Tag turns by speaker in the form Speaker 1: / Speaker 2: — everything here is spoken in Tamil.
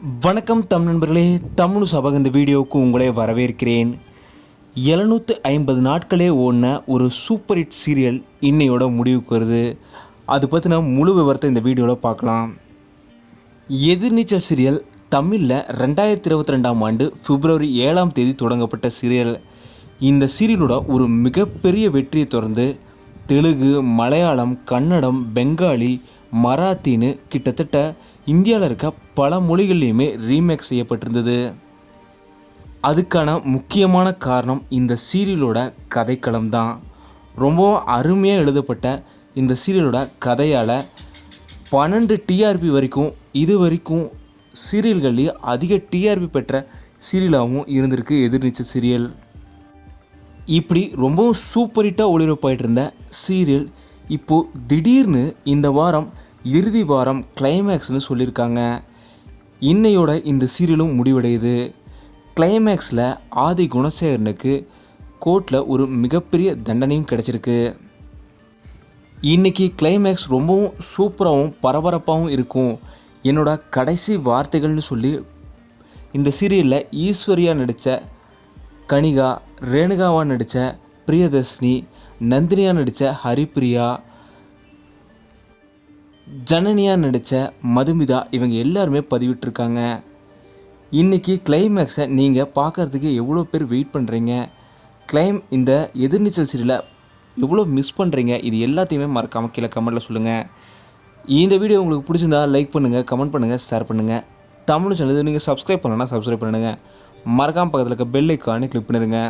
Speaker 1: வணக்கம் தமிழ் நண்பர்களே தமிழ் சபக இந்த வீடியோவுக்கு உங்களை வரவேற்கிறேன். எழுநூற்று ஐம்பது நாட்களே ஓடின ஒரு சூப்பர் ஹிட் சீரியல் இன்னையோட முடிவுக்கு வருது. அது பற்றின முழு விவரத்தை இந்த வீடியோவில் பார்க்கலாம். எதிர்நீச்சல் சீரியல் தமிழில் ரெண்டாயிரத்தி இருபத்தி ரெண்டாம் ஆண்டு பிப்ரவரி ஏழாம் தேதி தொடங்கப்பட்ட சீரியல். இந்த சீரியலோட ஒரு மிகப்பெரிய வெற்றியை தொடர்ந்து தெலுங்கு மலையாளம் கன்னடம் பெங்காலி மராத்தின்னு கிட்டத்தட்ட இந்தியாவில் இருக்க பல மொழிகள்லையுமே ரீமேக் செய்யப்பட்டிருந்தது. அதுக்கான முக்கியமான காரணம் இந்த சீரியலோட கதைக்களம் தான் ரொம்பவும் அருமையாக எழுதப்பட்ட இந்த சீரியலோட கதையால் பன்னெண்டு டிஆர்பி வரைக்கும் இது வரைக்கும் சீரியல்கள்லேயே அதிக டிஆர்பி பெற்ற சீரியலாகவும் இருந்திருக்கு எதிர்நீச்சல் சீரியல் இப்படி ரொம்பவும் சூப்பர் ஹிட்டாக ஒளிபரப்பாயிட்டு இருந்த சீரியல் இப்போது திடீர்னு இந்த வாரம் இறுதி வாரம் கிளைமேக்ஸ்னு சொல்லியிருக்காங்க. இன்னையோட இந்த சீரியலும் முடிவடையுது. கிளைமேக்ஸில் ஆதி குணசேகரனுக்கு கோர்ட்டில் ஒரு மிகப்பெரிய தண்டனையும் கிடச்சிருக்கு. இன்னைக்கு கிளைமேக்ஸ் ரொம்பவும் சூப்பராகவும் பரபரப்பாகவும் இருக்கும். என்னோட கடைசி வார்த்தைகள்னு சொல்லி இந்த சீரியலில் ஈஸ்வரியா நடித்த கனிகா ரேணுகாவாக நடித்த பிரியதர்ஷினி நந்தினியாக நடித்த ஹரிப்பிரியா ஜனனியாக நடித்த மதுமிதா இவங்க எல்லாருமே பதிவிட்டிருக்காங்க. இன்றைக்கி கிளைமேக்ஸை நீங்கள் பார்க்குறதுக்கு எவ்வளோ பேர் வெயிட் பண்ணுறீங்க கிளைம் இந்த எதிர்நீச்சல் சீரியலை எவ்வளோ மிஸ் பண்ணுறீங்க இது எல்லாத்தையுமே மறக்காமல் கீழே கமெண்ட்டில் சொல்லுங்கள் இந்த வீடியோ உங்களுக்கு பிடிச்சிருந்தா லைக் பண்ணுங்கள் கமெண்ட் பண்ணுங்கள் ஷேர் பண்ணுங்கள் தமிழ் சேனல் நீங்கள் சப்ஸ்கிரைப் பண்ணலன்னா சப்ஸ்கிரைப் பண்ணுங்கள் மறக்காமல் பக்கத்தில் இருக்க பெல் ஐக்கானே கிளிக் பண்ணிடுங்க.